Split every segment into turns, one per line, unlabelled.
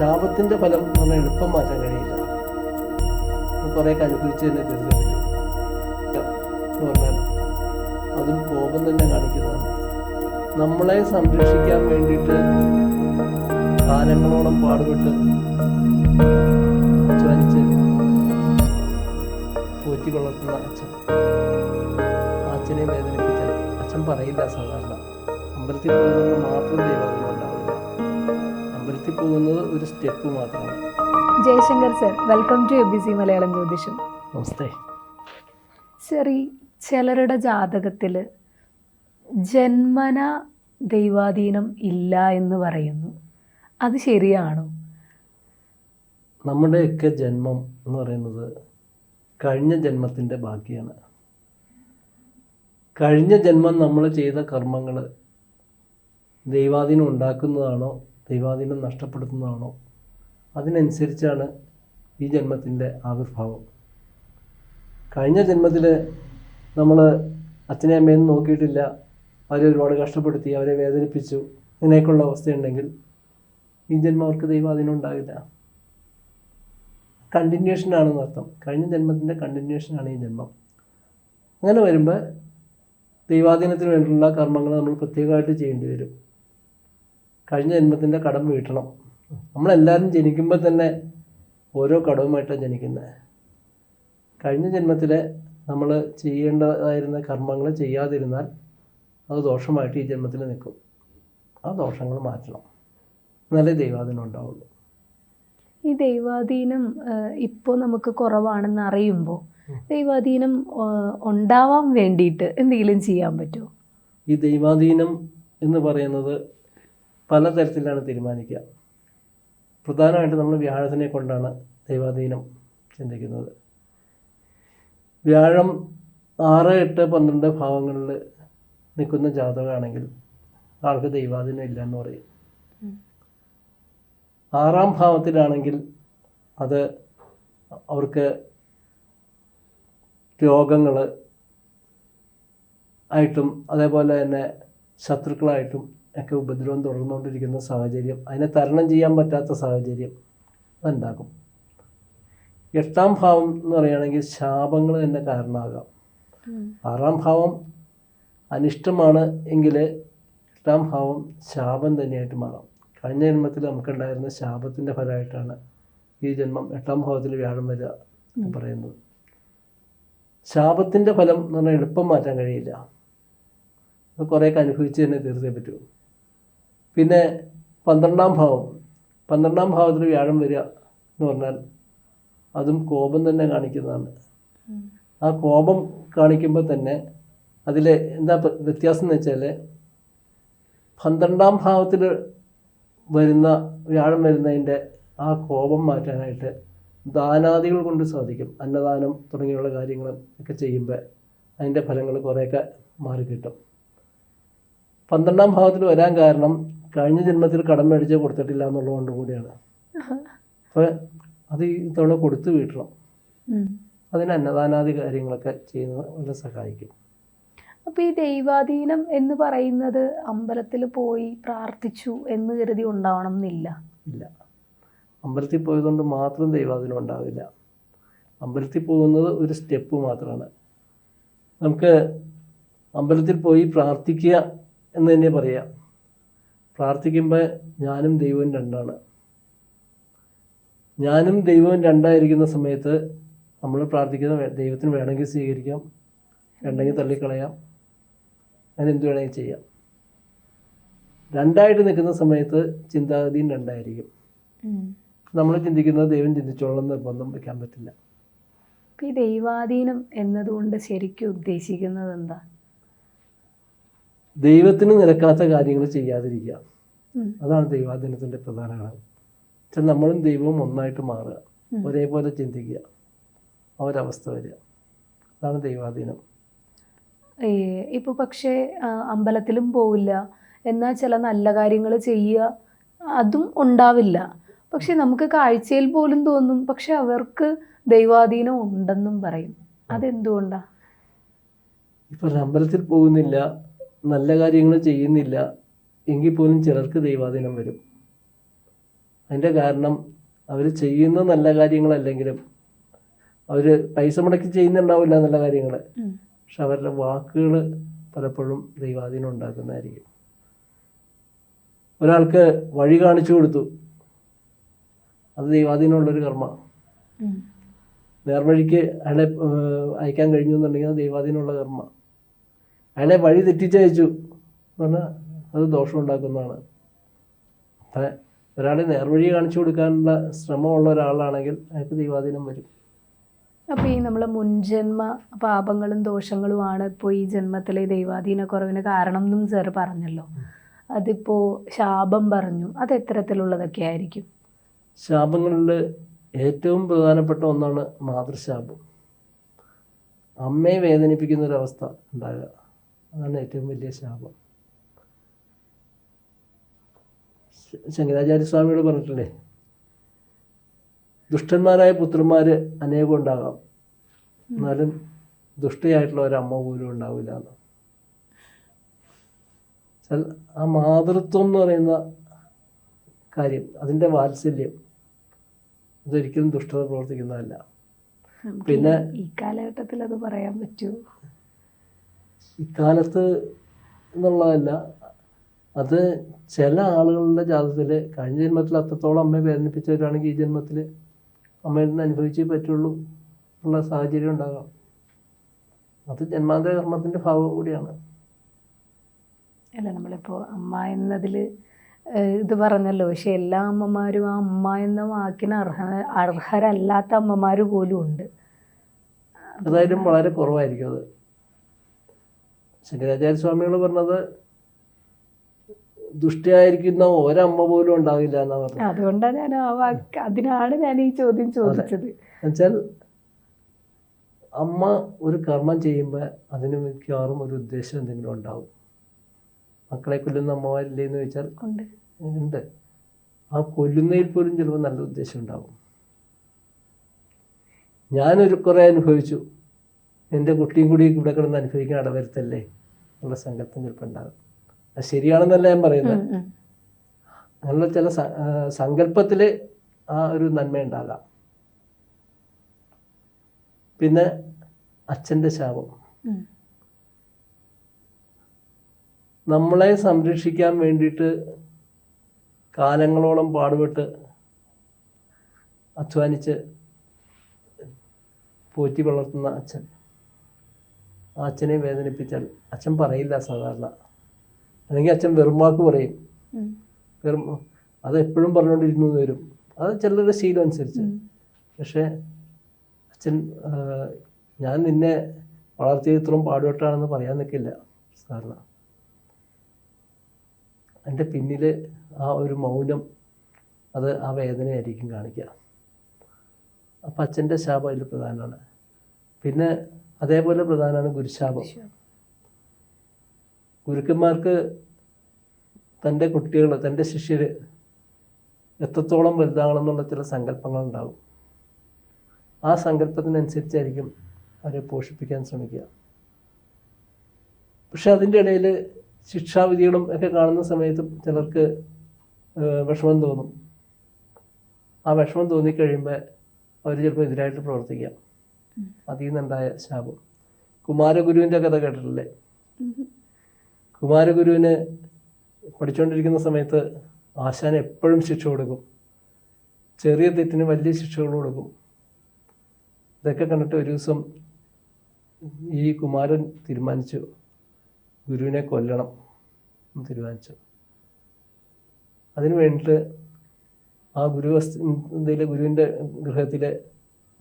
ശാപത്തിന്റെ ഫലം നമ്മൾ എളുപ്പം മാറ്റാൻ കഴിയില്ല. കുറെ കുറേയൊക്കെ അനുഭവിച്ച് തന്നെ തീർക്കാൻ പറ്റും. പറഞ്ഞാൽ അതും കോപം തന്നെ കാണിക്കുന്നതാണ്. നമ്മളെ സംരക്ഷിക്കാൻ വേണ്ടിയിട്ട് കാലങ്ങളോളം പാടുപെട്ട് അധ്വാനിച്ച് പോറ്റി വളർത്തുന്ന അച്ഛൻ. അച്ഛനെ വേദനിപ്പിച്ചാൽ അച്ഛൻ പറയില്ല സാധാരണ. അമ്പലത്തിൽ പോകുന്നത് മാത്രം ദൈവാധീനം ഉണ്ടാവില്ല അമ്പലത്തിൽ പോകുന്നത് ഒരു സ്റ്റെപ്പ് മാത്രമാണ്.
Jayashankar sir welcome to A B C Malayalam ജ്യോതിഷം.
നമസ്തേ.
സർ ഈ ചിലരുടെ ജാതകത്തിൽ ജന്മന ദൈവാധീനം ഇല്ല എന്ന് പറയുന്നു. അത് ശരിയാണോ?
നമ്മുടെയൊക്കെ ജന്മം എന്ന് പറയുന്നത് കഴിഞ്ഞ ജന്മത്തിന്റെ ബാക്കിയാണ്. കഴിഞ്ഞ ജന്മം നമ്മൾ ചെയ്ത കർമ്മങ്ങൾ ദൈവാധീനം ഉണ്ടാക്കുന്നതാണോ ദൈവാധീനം നഷ്ടപ്പെടുത്തുന്നതാണോ? അതിനനുസരിച്ചാണ് ഈ ജന്മത്തിന്റെ ആവിർഭാവം. കഴിഞ്ഞ ജന്മത്തിൽ നമ്മൾ അച്ഛനെ അമ്മയും നോക്കിയിട്ടില്ല. അവരെ ഒരുപാട് കഷ്ടപ്പെടുത്തി അവരെ വേദനിപ്പിച്ചു. ഇങ്ങനെയൊക്കെയുള്ള അവസ്ഥയുണ്ടെങ്കിൽ ഈ ജന്മം അവർക്ക് ദൈവാധീനം ഉണ്ടാകില്ല. കണ്ടിന്യൂഷൻ ആണെന്ന് അർത്ഥം. കഴിഞ്ഞ ജന്മത്തിന്റെ കണ്ടിന്യൂഷനാണ് ഈ ജന്മം. അങ്ങനെ വരുമ്പോൾ ദൈവാധീനത്തിന് വേണ്ടിയുള്ള കർമ്മങ്ങൾ നമ്മൾ പ്രത്യേകമായിട്ട് ചെയ്യേണ്ടി വരും. കഴിഞ്ഞ ജന്മത്തിന്റെ കടം വീട്ടണം. നമ്മളെല്ലാവരും ജനിക്കുമ്പോൾ തന്നെ ഓരോ കടവുമായിട്ടാണ് ജനിക്കുന്നത് കഴിഞ്ഞ ജന്മത്തിൽ നമ്മൾ ചെയ്യേണ്ടതായിരുന്ന കർമ്മങ്ങൾ ചെയ്യാതിരുന്നാൽ അത് ദോഷമായിട്ട് ഈ ജന്മത്തിൽ നിൽക്കും. ആ ദോഷങ്ങൾ മാറ്റണം. നല്ല ദൈവാധീനം ഉണ്ടാവുള്ളൂ.
ഈ ദൈവാധീനം ഇപ്പോൾ നമുക്ക് കുറവാണെന്ന് അറിയുമ്പോൾ ദൈവാധീനം ഉണ്ടാവാൻ വേണ്ടിയിട്ട് എന്തെങ്കിലും ചെയ്യാൻ പറ്റുമോ
ഈ ദൈവാധീനം എന്ന് പറയുന്നത് പലതരത്തിലാണ് തീരുമാനിക്കുക. പ്രധാനമായിട്ട് നമ്മൾ വ്യാഴത്തിനെ കൊണ്ടാണ് ദൈവാധീനം ചിന്തിക്കുന്നത്. വ്യാഴം ആറ് എട്ട് പന്ത്രണ്ട് ഭാവങ്ങളിൽ നിൽക്കുന്ന ജാതകമാണെങ്കിൽ ആൾക്ക് ദൈവാധീനം ഇല്ല എന്ന് പറയും ആറാം ഭാവത്തിലാണെങ്കിൽ അത് അവർക്ക് രോഗങ്ങൾ ആയിട്ടും അതേപോലെ തന്നെ ശത്രുക്കളായിട്ടും ഒക്കെ ഉപദ്രവം തുടർന്നുകൊണ്ടിരിക്കുന്ന സാഹചര്യം അതിനെ തരണം ചെയ്യാൻ പറ്റാത്ത സാഹചര്യം അതുണ്ടാകും എട്ടാം ഭാവം എന്ന് പറയുകയാണെങ്കിൽ ശാപങ്ങൾ തന്നെ കാരണമാകാം. ആറാം ഭാവം അനിഷ്ടമാണ് എങ്കിൽ എട്ടാം ഭാവം ശാപം തന്നെയായിട്ട് മാറാം. കഴിഞ്ഞ ജന്മത്തിൽ നമുക്കുണ്ടായിരുന്ന ശാപത്തിന്റെ ഫലമായിട്ടാണ് ഈ ജന്മം എട്ടാം ഭാവത്തിൽ വ്യാഴം വരിക എന്ന് പറയുന്നത്. ശാപത്തിന്റെ ഫലം എന്ന് പറഞ്ഞാൽ എളുപ്പം മാറ്റാൻ കഴിയില്ല. അത് കുറേയൊക്കെ അനുഭവിച്ച് തന്നെ തീർത്തേ പറ്റൂ. പിന്നെ പന്ത്രണ്ടാം ഭാവം. പന്ത്രണ്ടാം ഭാവത്തിൽ വ്യാഴം വരിക എന്ന് പറഞ്ഞാൽ അതും കോപം തന്നെ കാണിക്കുന്നതാണ്. ആ കോപം കാണിക്കുമ്പോൾ തന്നെ അതിൽ എന്താ വ്യത്യാസം എന്ന് വെച്ചാൽ പന്ത്രണ്ടാം ഭാവത്തിൽ വരുന്ന വ്യാഴം വരുന്നതിന്റെ ആ കോപം മാറ്റാനായിട്ട് ദാനാദികൾ കൊണ്ട് സാധിക്കും. അന്നദാനം തുടങ്ങിയുള്ള കാര്യങ്ങൾ ഒക്കെ ചെയ്യുമ്പോൾ അതിന്റെ ഫലങ്ങൾ കുറേയൊക്കെ മാറിക്കിട്ടും. പന്ത്രണ്ടാം ഭാവത്തിൽ വരാൻ കാരണം കഴിഞ്ഞ ജന്മത്തിൽ കടം മേടിച്ച് കൊടുത്തിട്ടില്ല എന്നുള്ളത് കൂടിയാണ്. അപ്പോൾ അത് ഈ തവണ കൊടുത്തു വീട്ടണം. അതിന് അന്നദാനാദി കാര്യങ്ങളൊക്കെ ചെയ്യുന്നത് വളരെ സഹായിക്കും.
അപ്പോൾ ഈ ദൈവാധീനം എന്ന് പറയുന്നത് അമ്പലത്തിൽ പോയി പ്രാർത്ഥിച്ചു എന്ന് കരുതി ഉണ്ടാവണം എന്നില്ല?
ഇല്ല. അമ്പലത്തിൽ പോയതുകൊണ്ട് മാത്രം ദൈവാധീനം ഉണ്ടാവില്ല. അമ്പലത്തിൽ പോകുന്നത് ഒരു സ്റ്റെപ്പ് മാത്രമാണ്. നമുക്ക് അമ്പലത്തിൽ പോയി പ്രാർത്ഥിക്കുക എന്ന് തന്നെ പറയാം. പ്രാർത്ഥിക്കുമ്പോൾ ഞാനും ദൈവവും രണ്ടാണ്. ഞാനും ദൈവവും രണ്ടായിരിക്കുന്ന സമയത്ത് നമ്മൾ പ്രാർത്ഥിക്കുന്ന ദൈവത്തിന് വേണമെങ്കിൽ സ്വീകരിക്കാം വേണ്ടെങ്കിൽ തള്ളിക്കളയാം. അങ്ങനെ എന്ത് വേണമെങ്കിൽ ചെയ്യാം. രണ്ടായിട്ട് നിൽക്കുന്ന സമയത്ത് ചിന്താഗതിയും രണ്ടായിരിക്കും. നമ്മൾ ചിന്തിക്കുന്നത് ദൈവം ചിന്തിച്ചോളം നിർബന്ധം വയ്ക്കാൻ പറ്റില്ല.
ഈ ദൈവാധീനം എന്നതുകൊണ്ട് ശരിക്കും ഉദ്ദേശിക്കുന്നത് എന്താ?
ദൈവത്തിന് നിരക്കാത്ത കാര്യങ്ങൾ ചെയ്യാതിരിക്കുക. അതാണ് ദൈവാധീനത്തിന്റെ പ്രധാന ഘടകം പക്ഷെ നമ്മളും ദൈവവും ഒന്നായിട്ട് മാറുക. ഒരേപോലെ ചിന്തിക്കുക. ആ ഒരവസ്ഥ വരിക. അതാണ് ദൈവാധീനം.
ഇപ്പോൾ ഇപ്പൊ പക്ഷേ അമ്പലത്തിലും പോവില്ല. എന്നാൽ ചില നല്ല കാര്യങ്ങൾ ചെയ്യുക അതും ഉണ്ടാവില്ല. പക്ഷെ നമുക്ക് കാഴ്ചയിൽ പോലും തോന്നും പക്ഷെ അവർക്ക് ദൈവാധീനം ഉണ്ടെന്നും പറയും. അതെന്തുകൊണ്ടാ?
ഇപ്പം അമ്പലത്തിൽ പോകുന്നില്ല നല്ല കാര്യങ്ങൾ ചെയ്യുന്നില്ല എങ്കിൽ പോലും ചിലർക്ക് ദൈവാധീനം വരും. അതിന്റെ കാരണം അവർ ചെയ്യുന്ന നല്ല കാര്യങ്ങളല്ലെങ്കിലും അവർ പൈസ മുടക്കി ചെയ്യുന്നുണ്ടാവില്ല നല്ല കാര്യങ്ങൾ. പക്ഷെ അവരുടെ വാക്കുകൾ പലപ്പോഴും ദൈവാധീനം ഉണ്ടാക്കുന്നതായിരിക്കും. ഒരാൾക്ക് വഴി കാണിച്ചു കൊടുത്തു. അത് ദൈവാധീനമുള്ളൊരു കർമ്മ. നേർവഴിക്ക് അയാളെ അയക്കാൻ കഴിഞ്ഞു എന്നുണ്ടെങ്കിൽ അത് ദൈവാധീനമുള്ള കർമ്മ. അയാളെ വഴി തെറ്റിച്ചയച്ചു എന്ന് പറഞ്ഞാൽ അത് ദോഷം ഉണ്ടാക്കുന്നതാണ് ഒരാളെ നേർവഴി കാണിച്ചു കൊടുക്കാനുള്ള ശ്രമമുള്ള ഒരാളാണെങ്കിൽ അയാൾക്ക് ദൈവാധീനം വരും.
അപ്പൊ ഈ നമ്മളെ മുൻജന്മ പാപങ്ങളും ദോഷങ്ങളുമാണ് ഇപ്പോൾ ഈ ജന്മത്തിലെ ദൈവാധീന കുറവിന് കാരണം എന്നും സർ പറഞ്ഞല്ലോ. അതിപ്പോ ശാപം പറഞ്ഞു. അത് എത്തരത്തിലുള്ളതൊക്കെ ആയിരിക്കും?
ശാപങ്ങളിൽ ഏറ്റവും പ്രധാനപ്പെട്ട ഒന്നാണ് മാതൃശാപം. അമ്മയെ വേദനിപ്പിക്കുന്ന ഒരവസ്ഥ ഉണ്ടാകുക അതാണ് ഏറ്റവും വലിയ ശാപം. ശങ്കരാചാര്യ സ്വാമിയോട് പറഞ്ഞിട്ടില്ലേ? ദുഷ്ടന്മാരായ പുത്രന്മാർ അനേകം ഉണ്ടാകാം. എന്നാലും ദുഷ്ടയായിട്ടുള്ള ഒരമ്മ പോലും ഉണ്ടാവില്ല എന്ന്. ആ മാതൃത്വം എന്ന് പറയുന്ന കാര്യം അതിന്റെ വാത്സല്യം അതൊരിക്കലും ദുഷ്ടത പ്രവർത്തിക്കുന്നതല്ല. പിന്നെ-
ഈ കാലഘട്ടത്തിൽ അത് പറയാൻ പറ്റുമോ
ഇക്കാലത്ത് എന്നുള്ളതല്ല അത് ചില ആളുകളുടെ ജാതകത്തിൽ കഴിഞ്ഞ ജന്മത്തിൽ അത്രത്തോളം അമ്മയെ വേദനിപ്പിച്ചവരാണെങ്കിൽ ഈ ജന്മത്തിൽ അമ്മയിൽ നിന്ന് അനുഭവിച്ചേ പറ്റുള്ളൂ ഉള്ള സാഹചര്യം ഉണ്ടാകാം. അത് ജന്മാന്തര കർമ്മത്തിന്റെ ഭാഗം കൂടിയാണ്.
അല്ല നമ്മളിപ്പോൾ അമ്മ എന്നതിൽ ഇത് പറഞ്ഞല്ലോ. പക്ഷെ എല്ലാ അമ്മമാരും ആ അമ്മ എന്ന വാക്കിന് അർഹ അർഹരല്ലാത്ത അമ്മമാർ പോലും ഉണ്ട്.
അതായാലും വളരെ കുറവായിരിക്കും അത്. ശങ്കരാചാര്യ സ്വാമികൾ പറഞ്ഞത് ദുഷ്ടയായിരിക്കുന്ന ഒരമ്മ പോലും ഉണ്ടാവില്ല എന്നാ പറഞ്ഞത്.
അതുകൊണ്ടാണ് ഞാൻ ആ വാക്ക് അതിനാണ് ഞാൻ ഈ ചോദ്യം ചോദിച്ചത്.
എന്നുവെച്ചാൽ അമ്മ ഒരു കർമ്മം ചെയ്യുമ്പോൾ അതിന് മിക്കവാറും ഒരു ഉദ്ദേശം എന്തെങ്കിലും ഉണ്ടാവും. മക്കളെ കൊല്ലുന്ന അമ്മമാരില്ലേ എന്ന് ചോദിച്ചാൽ
ഉണ്ട്.
ആ കൊല്ലുന്നതിൽ പോലും ചിലപ്പോൾ നല്ല ഉദ്ദേശം ഉണ്ടാവും. ഞാനൊരു കുറേ അനുഭവിച്ചു. എന്റെ കുട്ടിയും കൂടി ഇവിടെ കിടന്ന് അനുഭവിക്കാൻ ഇടവരുത്തല്ലേ? എന്നുള്ള സങ്കല്പം ചിലപ്പോൾ ഉണ്ടാകും അത് ശരിയാണെന്നല്ല ഞാൻ പറയുന്നത്. അങ്ങനെയുള്ള ചില സങ്കല്പത്തിൽ ആ ഒരു നന്മ ഉണ്ടാകാം. പിന്നെ അച്ഛന്റെ ശാപം. നമ്മളെ സംരക്ഷിക്കാൻ വേണ്ടിയിട്ട് കാലങ്ങളോളം പാടുപെട്ട് അധ്വാനിച്ച് പോറ്റി വളർത്തുന്ന അച്ഛൻ. ആ അച്ഛനെ വേദനിപ്പിച്ചാൽ അച്ഛൻ പറയില്ല സാധാരണ. അല്ലെങ്കിൽ അച്ഛൻ വെറും വാക്ക് പറയും. വെറും അത് എപ്പോഴും പറഞ്ഞുകൊണ്ടിരുന്നു വരും. അത് ചിലരുടെ ശീലം അനുസരിച്ച്. പക്ഷേ അച്ഛൻ ഞാൻ നിന്നെ വളർത്തിയത് ഇത്രയും പാടുപെട്ടാണെന്ന് പറയാൻ നിൽക്കില്ല സാധാരണ എന്റെ പിന്നിൽ ആ ഒരു മൗനം അത് ആ വേദനയായിരിക്കും കാണിക്കുക. അപ്പം അച്ഛന്റെ ശാപം അതിൽ പ്രധാനമാണ്. പിന്നെ അതേപോലെ പ്രധാനമാണ് ഗുരുശാപം. ഗുരുക്കന്മാർക്ക് തന്റെ കുട്ടികൾ തന്റെ ശിഷ്യർ എത്രത്തോളം വലുതാകണമെന്നുള്ള ചില സങ്കല്പങ്ങൾ ഉണ്ടാകും ആ സങ്കല്പത്തിനനുസരിച്ചായിരിക്കും അവരെ പോഷിപ്പിക്കാൻ ശ്രമിക്കുക. പക്ഷെ അതിന്റെ ഇടയിൽ ശിക്ഷാവിധികളും ഒക്കെ കാണുന്ന സമയത്തും ചിലർക്ക് വിഷമം തോന്നും. ആ വിഷമം തോന്നിക്കഴിയുമ്പോൾ അവർ ചിലപ്പോൾ എതിരായിട്ട് പ്രവർത്തിക്കാം അതിൽ നിന്നുണ്ടായ ശാപം. കുമാരഗുരുവിന്റെ കഥ കേട്ടിട്ടില്ലേ. കുമാരഗുരുവിന് പഠിച്ചുകൊണ്ടിരിക്കുന്ന സമയത്ത് ആശാൻ എപ്പോഴും ശിക്ഷ കൊടുക്കും. ചെറിയ തെറ്റിന് വലിയ ശിക്ഷകൾ കൊടുക്കും. ഇതൊക്കെ കണ്ടിട്ട് ഒരു ദിവസം ഈ കുമാരൻ തീരുമാനിച്ചു ഗുരുവിനെ കൊല്ലണം എന്ന് തീരുമാനിച്ചു. അതിനു വേണ്ടിയിട്ട് ആ ഗുരുവസ്ഥയിലെ ഗുരുവിന്റെ ഗൃഹത്തിലെ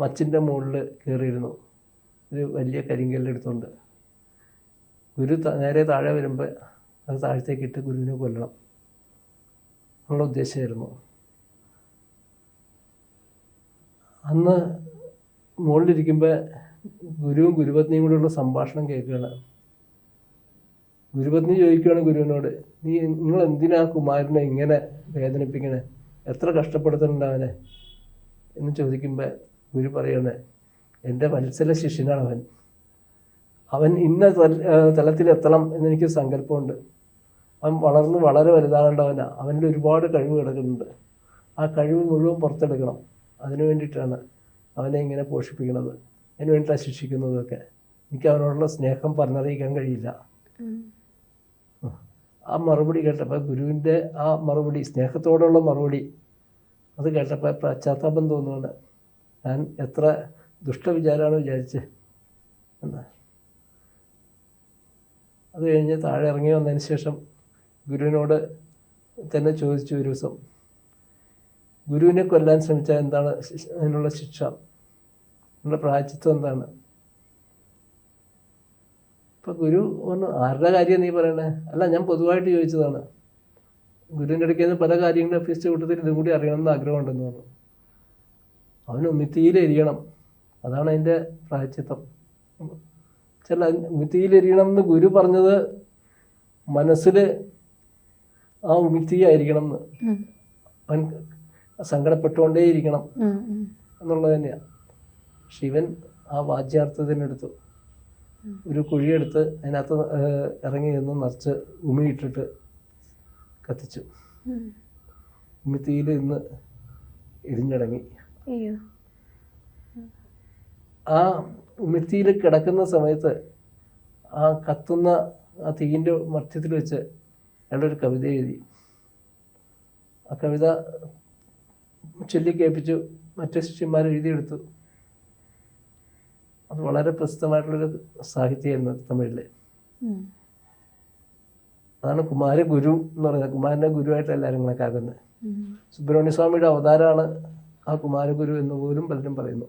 മച്ചിന്റെ മുകളിൽ കയറിയിരുന്നു. ഒരു വലിയ കരിങ്കല്ലെടുത്തുകൊണ്ട് ഗുരു നേരെ താഴെ വരുമ്പോൾ അത് താഴത്തേക്ക് ഇട്ട് ഗുരുവിനെ കൊല്ലണം. എന്നുള്ള ഉദ്ദേശമായിരുന്നു. അന്ന് മുകളിലിരിക്കുമ്പോൾ ഗുരുവും ഗുരുപത്നിയും കൂടെയുള്ള സംഭാഷണം കേൾക്കുകയാണ്. ഗുരുപത്നി ചോദിക്കുകയാണ് ഗുരുവിനോട് നീ നിങ്ങൾ എന്തിനാ കുമാരനെ ഇങ്ങനെ വേദനിപ്പിക്കണേ? എത്ര കഷ്ടപ്പെടുത്തുന്നുണ്ട് അവനെ? എന്ന് ചോദിക്കുമ്പോൾ ഗുരു പറയണേ എന്റെ വത്സല ശിഷ്യനാണ് അവൻ. അവൻ ഇന്ന തലത്തിൽ എത്തണം തലത്തിലെത്തണം എന്നെനിക്ക് സങ്കല്പമുണ്ട്. അവൻ വളർന്ന് വളരെ വലുതാകേണ്ടവനാണ് അവനിൽ ഒരുപാട് കഴിവ് കിടക്കുന്നുണ്ട്. ആ കഴിവ് മുഴുവൻ പുറത്തെടുക്കണം. അതിനു വേണ്ടിയിട്ടാണ് അവനെ ഇങ്ങനെ പോഷിപ്പിക്കുന്നത്. അതിന് വേണ്ടിയിട്ടാണ് ശിക്ഷിക്കുന്നതൊക്കെ. എനിക്ക് അവനോടുള്ള സ്നേഹം പറഞ്ഞറിയിക്കാൻ കഴിയില്ല. ആ മറുപടി കേട്ടപ്പോൾ ഗുരുവിന്റെ ആ മറുപടി സ്നേഹത്തോടുള്ള മറുപടി അത് കേട്ടപ്പോൾ പശ്ചാത്താപം തോന്നുകയാണ് ഞാൻ എത്ര ദുഷ്ടവിചാരമാണ് വിചാരിച്ച്. എന്ന് അത് കഴിഞ്ഞ് താഴെ ഇറങ്ങി വന്നതിന് ശേഷം ഗുരുവിനോട് തന്നെ ചോദിച്ചു ഒരു ദിവസം ഗുരുവിനെ കൊല്ലാൻ ശ്രമിച്ചാൽ എന്താണ് അതിനുള്ള ശിക്ഷ? അതിനുള്ള പ്രായച്ചിത്വം എന്താണ്? ഇപ്പം ഗുരു പറഞ്ഞു ആരുടെ കാര്യം നീ പറയണേ? അല്ല ഞാൻ പൊതുവായിട്ട് ചോദിച്ചതാണ്. ഗുരുവിന്റെ ഇടയ്ക്ക് നിന്ന് പല കാര്യങ്ങളും അഭ്യസിച്ച കൂട്ടത്തിൽ ഇതും കൂടി അറിയണമെന്ന് ആഗ്രഹമുണ്ടെന്ന് പറഞ്ഞു. അവന് എരിയണം. അതാണ് അതിന്റെ പ്രായച്ചിത്തം ചില ഉമിത്തിയിലെരിയണം എന്ന് ഗുരു പറഞ്ഞത് മനസ്സിൽ ആ ഉമിത്തിയായിരിക്കണം എന്ന് അവൻ സങ്കടപ്പെട്ടുകൊണ്ടേയിരിക്കണം. എന്നുള്ളത് തന്നെയാണ് ശിവൻ ആ വാച്യാർത്ഥത്തിനെടുത്തു ഒരു കുഴിയെടുത്ത് അതിനകത്ത് ഇറങ്ങി നിന്ന് നിറച്ച് ഉമിയിട്ടിട്ട് കത്തിച്ചു. ഉമിത്തിയിൽ ഇന്ന് ഇടിഞ്ഞടങ്ങി. ആ ഉമിത്തിയിൽ കിടക്കുന്ന സമയത്ത് ആ കത്തുന്ന ആ തീയിന്റെ മധ്യത്തിൽ വെച്ച് അയാളൊരു ഒരു കവിത എഴുതി. ആ കവിത ചൊല്ലിക്കേൽപ്പിച്ചു മറ്റു ശിഷ്യന്മാർ എഴുതിയെടുത്തു. അത് വളരെ പ്രസിദ്ധമായിട്ടുള്ളൊരു സാഹിത്യമായിരുന്നു തമിഴിൽ അതാണ് കുമാര ഗുരു എന്ന് പറയുന്നത്. കുമാരന്റെ ഗുരുവായിട്ട് എല്ലാവരും കണക്കാക്കുന്നത്. സുബ്രഹ്മണ്യ സ്വാമിയുടെ അവതാരമാണ് ആ കുമാരഗുരു എന്ന് പോലും പലരും പറയുന്നു.